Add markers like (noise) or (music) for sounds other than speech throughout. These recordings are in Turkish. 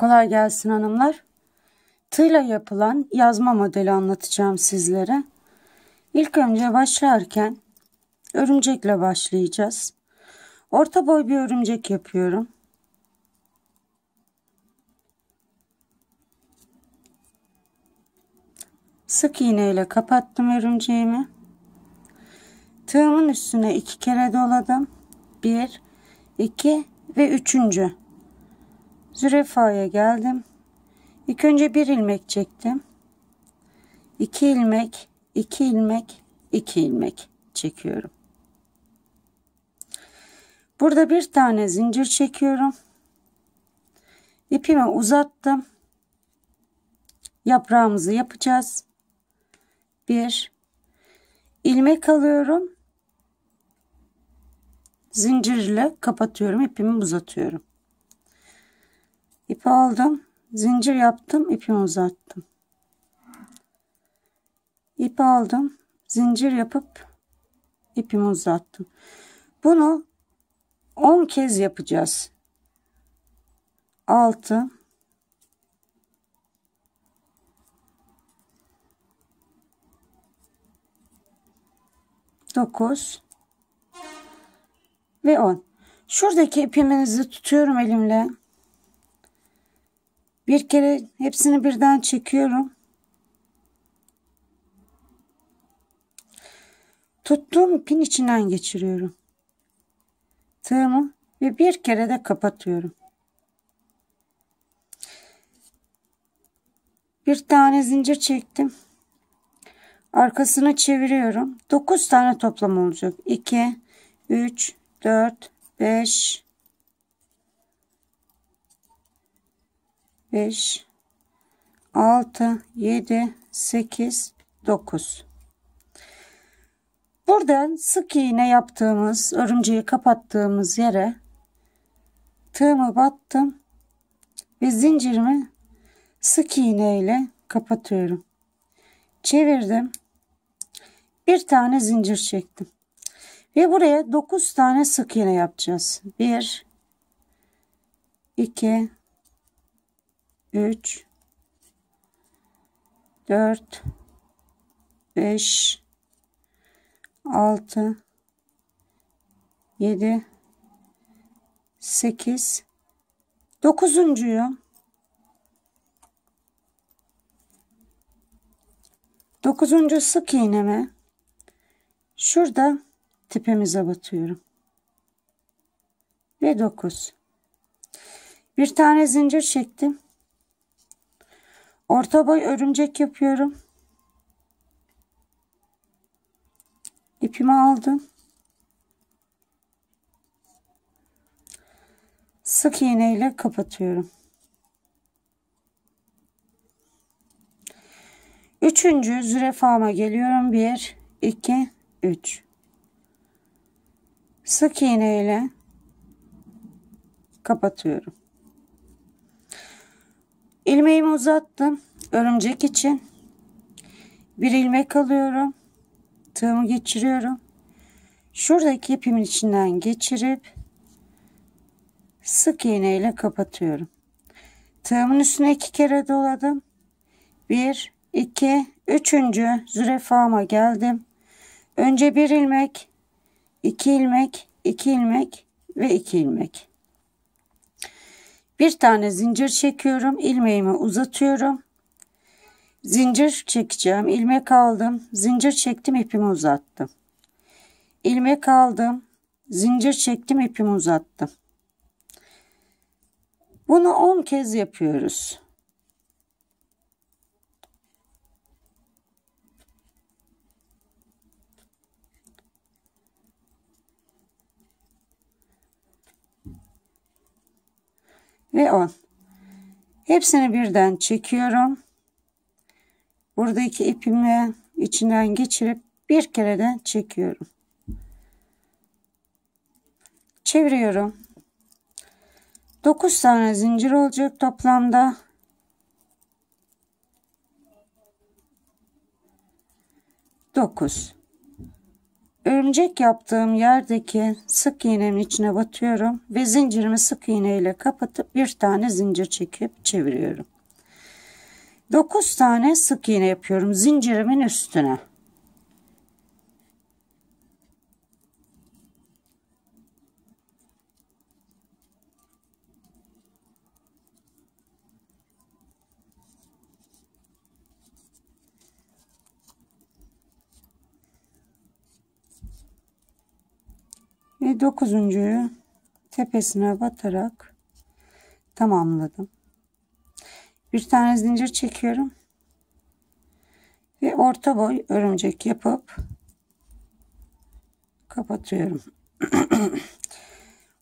Kolay gelsin hanımlar. Tığla yapılan yazma modeli anlatacağım sizlere. İlk önce başlarken örümcekle başlayacağız. Orta boy bir örümcek yapıyorum. Sık iğne ile kapattım örümceğimi. Tığımın üstüne iki kere doladım. Bir, iki ve üçüncü. Zürafaya geldim. İlk önce bir ilmek çektim. İki ilmek, iki ilmek, iki ilmek çekiyorum. Burada bir tane zincir çekiyorum. İpimi uzattım. Yaprağımızı yapacağız. Bir ilmek alıyorum. Zincirle kapatıyorum. İpimi uzatıyorum. İpi aldım. Zincir yaptım. ipimi uzattım. İpi aldım. Zincir yapıp ipimi uzattım. Bunu 10 kez yapacağız. 6 9 ve 10. Şuradaki ipimizi tutuyorum elimle. Bir kere hepsini birden çekiyorum. Tuttuğum ipin içinden geçiriyorum. Tığımı ve bir kere de kapatıyorum. Bir tane zincir çektim. Arkasını çeviriyorum. 9 tane toplam olacak. 2 3 4 5 5 6 7 8 9 Buradan sık iğne yaptığımız örümceği kapattığımız yere tığımı battım ve zincirimi sık iğne ile kapatıyorum. Çevirdim. Bir tane zincir çektim. Ve buraya 9 tane sık iğne yapacağız. 1 2 3 4 5 6 7 8 dokuzuncuyu dokuzuncu sık iğneme. Şurada tepemize batıyorum. Ve 9 bir tane zincir çektim Orta boy örümcek yapıyorum. İpimi aldım. Sık iğne ile kapatıyorum. Üçüncü zürafama geliyorum. Bir, iki, üç. Sık iğne ile kapatıyorum. İlmeğimi uzattım. Örümcek için. Bir ilmek alıyorum. Tığımı geçiriyorum. Şuradaki ipimin içinden geçirip sık iğne ile kapatıyorum. Tığımın üstüne iki kere doladım. Bir, iki, üçüncü zürefama geldim. Önce bir ilmek, iki ilmek, iki ilmek ve iki ilmek. Bir tane zincir çekiyorum. ilmeğimi uzatıyorum. Zincir çekeceğim. ilmek aldım. Zincir çektim. ipimi uzattım. ilmek aldım. Zincir çektim. ipimi uzattım. Bunu 10 kez yapıyoruz. Ve 10. Hepsini birden çekiyorum. Buradaki ipimi içinden geçirip bir kere de çekiyorum. Çeviriyorum. 9 tane zincir olacak toplamda. Dokuz. Örümcek yaptığım yerdeki sık iğnemin içine batıyorum ve zincirimi sık iğne ile kapatıp bir tane zincir çekip çeviriyorum. 9 tane sık iğne yapıyorum zincirimin üstüne. Ve dokuzuncuyu tepesine batarak tamamladım. Bir tane zincir çekiyorum. Ve orta boy örümcek yapıp kapatıyorum. (clears throat)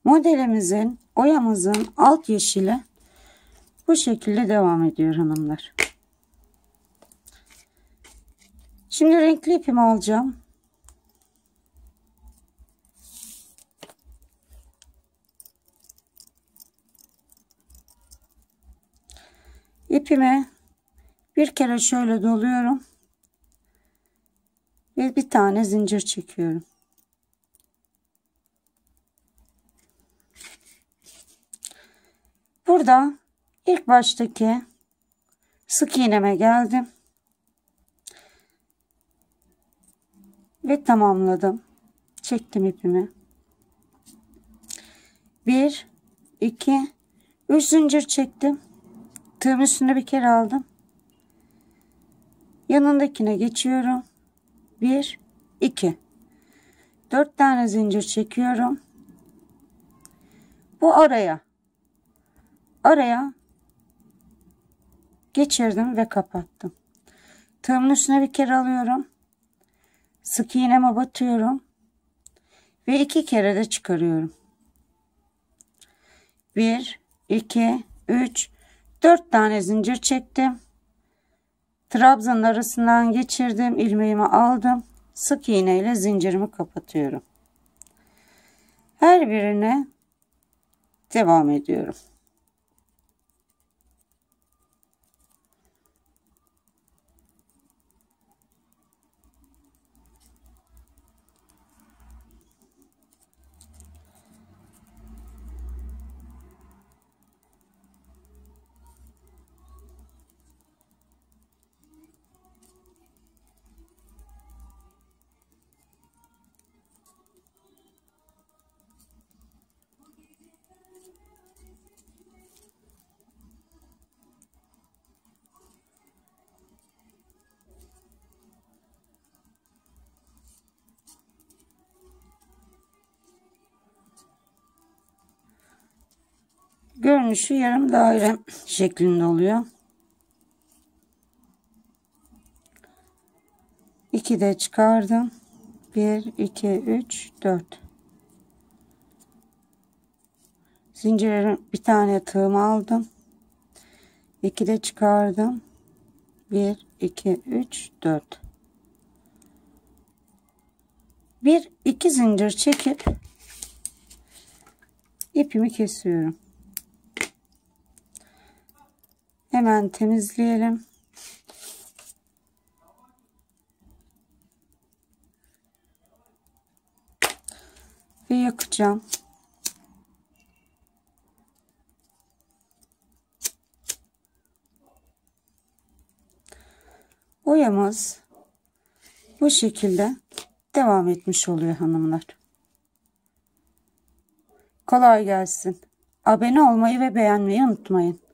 Modelimizin oyamızın alt yeşili bu şekilde devam ediyor hanımlar. Şimdi renkli ipimi alacağım. İpimi bir kere şöyle doluyorum ve bir tane zincir çekiyorum. Burada ilk baştaki sık iğneme geldim ve tamamladım. Çektim ipimi. 1 2 3 zincir çektim. Tığım üstünde bir kere aldım. Yanındakine geçiyorum. 1 2 4 tane zincir çekiyorum. Bu araya araya geçirdim ve kapattım. Tığımın üstüne bir kere alıyorum. Sık iğneme batıyorum. Ve iki kere de çıkarıyorum. 1 2 3 4 tane zincir çektim. Trabzanın arasından geçirdim. ilmeğimi aldım. Sık iğne ile zincirimi kapatıyorum. Her birine devam ediyorum. Görünüşü yarım daire şeklinde oluyor. 2 de çıkardım. 1 2 3 4 Zincirlerim bir tane tığım aldım. 2 de çıkardım. 1 2 3 4 bir iki zincir çekip ipimi kesiyorum. Hemen temizleyelim. Ve yakacağım. Boyamız bu şekilde devam etmiş oluyor hanımlar. Kolay gelsin. Abone olmayı ve beğenmeyi unutmayın.